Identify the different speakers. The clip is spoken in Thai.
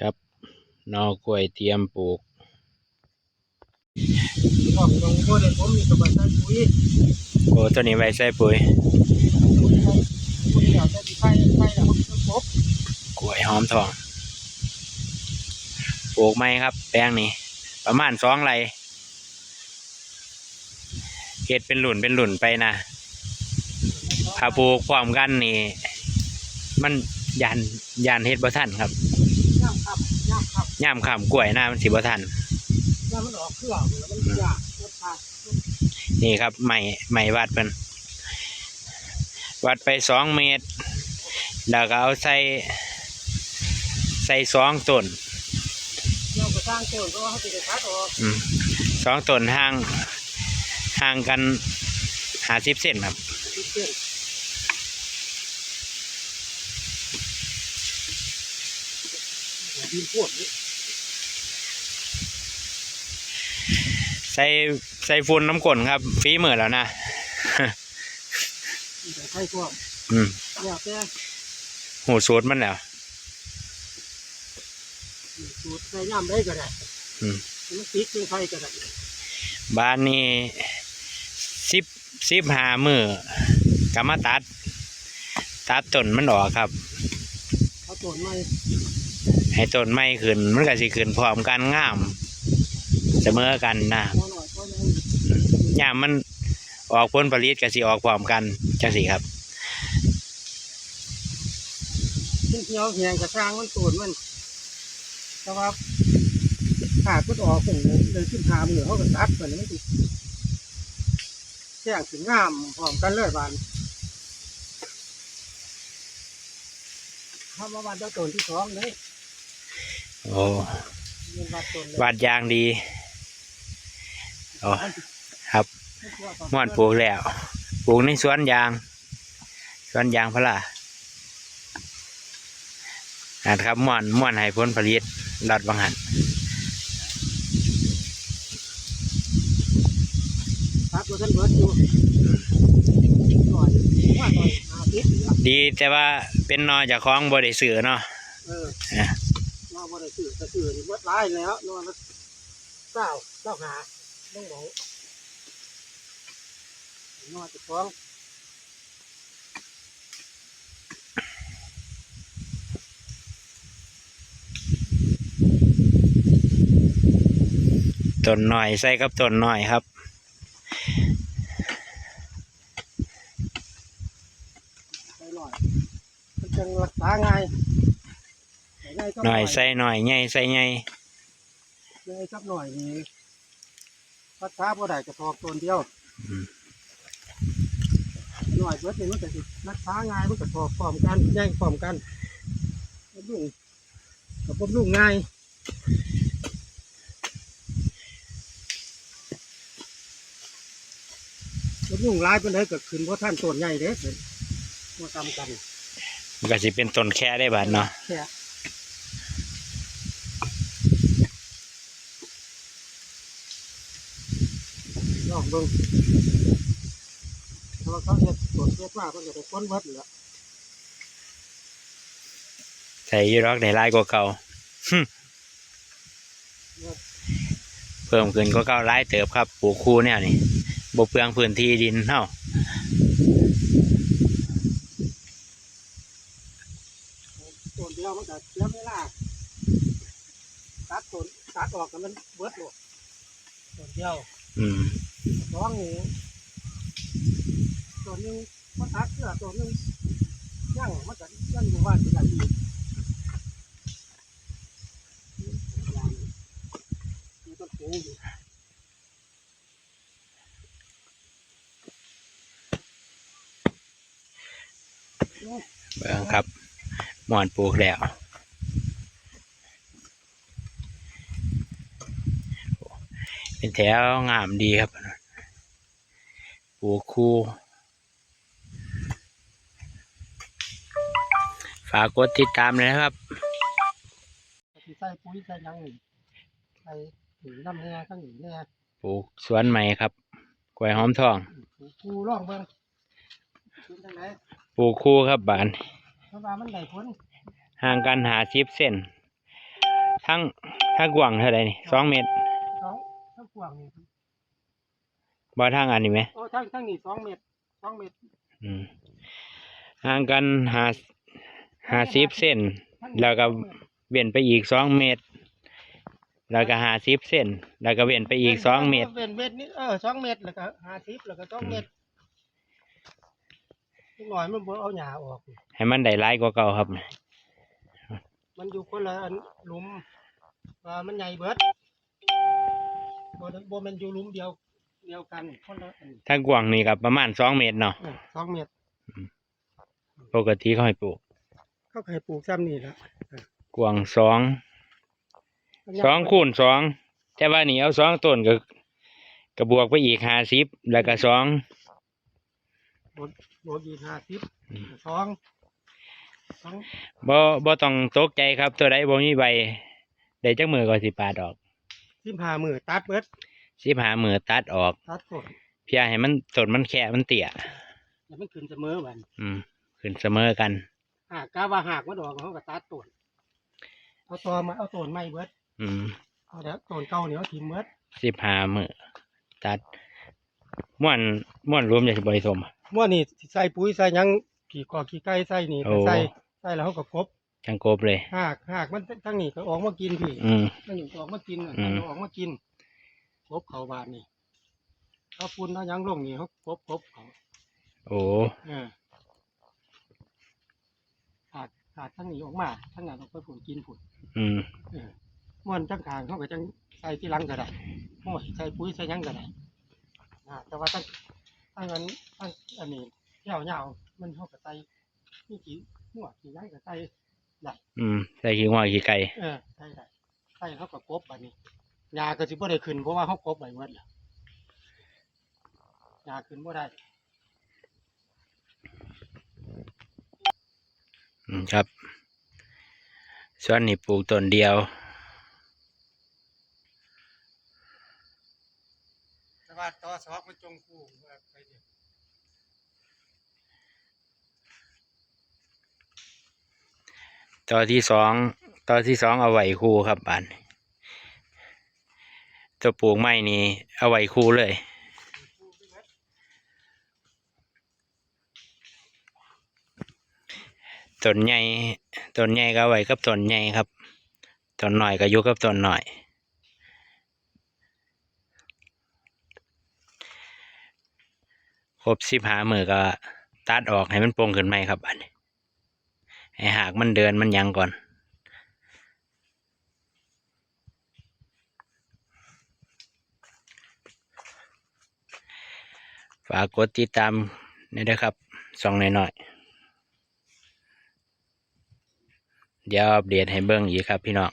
Speaker 1: ครับนอกล้วยเตรียมปลูก
Speaker 2: ออกตรงพวกเด็กผมมีกระบะใส่ปุ๋ย
Speaker 1: โอ้ตัวนี้ไว้ใส่ปุ๋ย
Speaker 2: ปุ๋ยใส่ปุ๋ยเดี๋ยวจะดีไฟไฟแล้วผมจะครบ
Speaker 1: กล้วยหอมทองปลูกไหมครับ แปลงนี้ ประมาณสองไรเฮ็ดเป็นหลุนเป็นหลุนไปนะถ้าปลูกพร้อมกันนี่ มันยันยันเฮ็ดบ่ทันครับ
Speaker 2: ย่ำขับย่ำขับ
Speaker 1: ย่ามข้ามกล้วยหน้ามันสิบ่ทัน
Speaker 2: ย่ำมันออกเครื่องแล้วมันยากรถพา
Speaker 1: นี่ครับใหม่ใหม่วัดเพิ่นวัดไปสองเมตร แล้วก็เอาใส่ใส่สองต้น
Speaker 2: เราก็สร้างต้นก็ว่าเขาจะได้คัดออก
Speaker 1: อืมสองต้นห่างห่างกันหาสิบเซนครับ
Speaker 2: ที่เส้น ดินพวกนี้
Speaker 1: ใส่ใส่ฝุ่นน้ำกลนครับฝีมือแล้วนะ
Speaker 2: แต่ไฟพวก
Speaker 1: อืม
Speaker 2: เนี่ยแต่
Speaker 1: หูสูตรมันแล้ว
Speaker 2: สูตรใส่ย่ำได้ก็ได้
Speaker 1: อืม
Speaker 2: มันติดเป็นไฟก็ได้
Speaker 1: บ้านนี้สิบสิบหามือกามาตัด ตัดต้นมันออกครับ
Speaker 2: เขาต้นไม้
Speaker 1: ให้ต้นไม้ขึ้น มันก็สิขึ้นพร้อมกันงามเสมอกันนะ
Speaker 2: พอหน่อยพอหน่อย
Speaker 1: ยามมันออกผลผลิตก็สิออกพร้อมกันจังสิครับ
Speaker 2: ขึ้นเที่ยวแหงกระช่างมันตูนมันแต่ว่าขาดก็ออกผมเลยเลยขึ้นทามเหนือเขาก็ตัดมันไม่ติดแจ้งถึงงามพร้อมกันเลยบานเข้ามาวันเจ้าตนที่สองเลย
Speaker 1: โอ้
Speaker 2: เรียนวัดตนเลย
Speaker 1: วาดยางดีโอ้ครับม่อนปลูกแล้วปลูกในสวนยาง สวนยางพะล่าอ่าครับม่อนม่อนให้ผลผลิตรอดบางหัน
Speaker 2: ครับตัวท่านเบิร์ดอยู่หน่อยว่าหน่อยอาทิตย์เหลือ
Speaker 1: ดีแต่ว่าเป็นนอจากของบริสือเนาะ
Speaker 2: ได้ซื้อก็ซื้อนี่เบิดร้ายแล้วนอนละเก้าเก้าหาต้องบอกนอนจะฟ้อง
Speaker 1: ต้นหน่อยใส่กับต้นหน่อยครับ
Speaker 2: ไปหน่อยมันจังรักษาง่ายง่ายก็
Speaker 1: หน่อยใส่หน่อยใหญ่ใส่ใหญ่
Speaker 2: ง่ายสักหน่อยนี่รักษาบ่ได้จะทอกตนเดียว
Speaker 1: อืม
Speaker 2: หน่อยเบิดนี่มันก็สิรักษาง่ายมันก็ทอกพร้อมกันแย่งพร้อมกันบำรุงกับบำรุงง่ายบำรุงหลายเป็นไดก็ขึ้นเพราะท่านต้นใหญ่เด้อมาทำกัน
Speaker 1: มันก็สิเป็นต้นแค่ได้บาดเนาะ
Speaker 2: แค่ลอง เบิ่งเพราะว่าเขาเฮ็ดตรวจเฮ็ดมาเพิ่นก็ได้ค้นเบิดเหลือ
Speaker 1: ใส่อยูรอกในลายกว่าเก่าหึเพิ่มขึ้นก็เก่าหลายเติบครับปลูกคู่เนี่ยนี่บเปลืองพื้นที่ดินเท่า
Speaker 2: ต้นเดียวมันก็เสียเวลาตัดต้นตัดออกกันมันเบิดโลดต้นเดียว
Speaker 1: อืม
Speaker 2: สองนี่ต้นหนึงมันตัดเสื้อต้นหนึงยังมันก็ยังอยู่ว่าสิได้อีกมีต้นปูอยู่
Speaker 1: เบิ่งครับหมอนปลูกแล้วเป็นแถวงามดีครับ ปลูกคู่ฝากกดติดตามเลยนะครับ
Speaker 2: ก็สิใส่ปุ๋ยใส่หยังนี่ใส่ถึงน้ำแน่ข้างหนึ่งแน่
Speaker 1: ปลูกสวนใหม่ครับกล้วยหอมทอง
Speaker 2: กูร่องเบิ่งเป็นจังได
Speaker 1: ปลูกคู่ครับบาน
Speaker 2: เพราะว่ามันได้ผล
Speaker 1: ห่างกันหาสิบเส้นทั้งทั้งกว้างเท่าไหร่นี่สองเมตร
Speaker 2: สองทั้งกว้างนี่
Speaker 1: บ่ทางอันนี้ไหม
Speaker 2: โอ้ทั้งทั้งนี่สองเมตรสองเมตร
Speaker 1: อืมห่างกันหาหาสิบเส้น
Speaker 2: ทั้งนี้
Speaker 1: แล้วก็
Speaker 2: สองเมตร
Speaker 1: เวียนไปอีกสองเมตร แล้วก็หาสิบเส้น แล้วก็เวียนไปอีกสองเมตร
Speaker 2: เป็นเมตรนี่เออสองเมตรแล้วก็ห้าสิบแล้วก็สองเมตรนิดหน่อยมันบ่เอาหญ้าออก
Speaker 1: ให้มันได้หลายกว่าเก่าครับ
Speaker 2: มันอยู่คนละอันหลุมว่ามันใหญ่เบิดบ่ได้บ่แมันอยู่หลุมเดียว เดียวกันคนละอัน
Speaker 1: ถ้ากว้างนี่กับประมาณสองเมตรเนาะ
Speaker 2: เออสองเมตร
Speaker 1: ปกติเขาให้ปลูก
Speaker 2: เขาเคยปลูกซ้ำนี่ละ
Speaker 1: กว้างสองสองคูณสองแต่ว่านี่เอาสองต้นก็ก็บวกไปอีกห้าสิบแล้วก็สอง
Speaker 2: บวกอีกห้าสิบ
Speaker 1: อืม
Speaker 2: สองสอง
Speaker 1: บ่บ่ต้องตกใจครับตัวใดบ่มีใบได้จักมือก็สิปาดออก
Speaker 2: สิบห้ามือตัดเบิด
Speaker 1: สิบหามือตัดออก
Speaker 2: ตัดต้น
Speaker 1: เพียให้มันต้นมันแค่มันเตี้ย
Speaker 2: แล้วมันขึ้นเสมอบัน
Speaker 1: อืม ขึ้นเสมอกัน
Speaker 2: หากกาว่าหากมันออกเขาก็ตัดต้นเอาตอมาเอาต้นใหม่เบิด
Speaker 1: อืม
Speaker 2: เอาเดี๋ยวต้นเก่าเนี่ยเอาถิ่มเบิด
Speaker 1: สิบหามือตัดม่วนม่วนรวมจะสิบริสม
Speaker 2: มื่อนี่สิใส่ปุ๋ยใส่หยังขี่กอขี่ไก่ใส่นี่
Speaker 1: โอ้
Speaker 2: ใส่ใส่แล้วเขาก็กบ
Speaker 1: จังกบเลย
Speaker 2: หากหากมันทั้งนี้ก็ออกมากินพี่
Speaker 1: อืม
Speaker 2: มันอยู่ออกมากินน่ะ
Speaker 1: อืม
Speaker 2: มันออกมากิน กบเขาบานนี่เขาปุ่นเขาหยังลงนี่เขากบกบเขา
Speaker 1: โอ้
Speaker 2: เออขาดขาดทั้งนี้ออกมาทั้งนั้นออกไปผุนกินผุน
Speaker 1: อืม
Speaker 2: เออม่วนจังขางเขาก็จังใส่ที่หลังก็ได้โอ้ยใส่ปุ๋ยใส่หยังก็ได้นะแต่ว่าตั้งตั้งอันตั้งอันนี้เหี่ยวเหี่ยวๆมันเขาก็ใส่นี่กี่หัวกี่หยังก็ใส่ได้
Speaker 1: อืมใส่ขี้งวขี้ไก่
Speaker 2: เออใส่ได้ใส่เขาก็กบแบบนี้ ยาก็สิบ่ได้ขึ้นเพราะว่าเขากบใบเมื่อแล้วยาขึ้นบ่ได้
Speaker 1: อืมครับ ส่วนนี้ปลูกต้นเดียว
Speaker 2: แต่ว่าต่อสอกมันจงคู่ไปเดียว
Speaker 1: ต่อที่สองต่อที่สองเอาไว้คู่ครับบาน ตัวปลูกไม้นี่เอาไว้คู่เลย ต้นใหญ่ต้นใหญ่ก็ไว้กับต้นใหญ่ครับต้นหน่อยก็อยู่กับต้นหน่อย ครบสิบหามือก็ตัดออกให้มันโปร่งขึ้นไหมครับอันนี้ให้หากมันเดินมันยังก่อน ฝากกดติดตามนี่ด้วยครับส่องหน่อยๆเดี๋ยวอัปเดตให้เบิ่งอีกครับพี่น้อง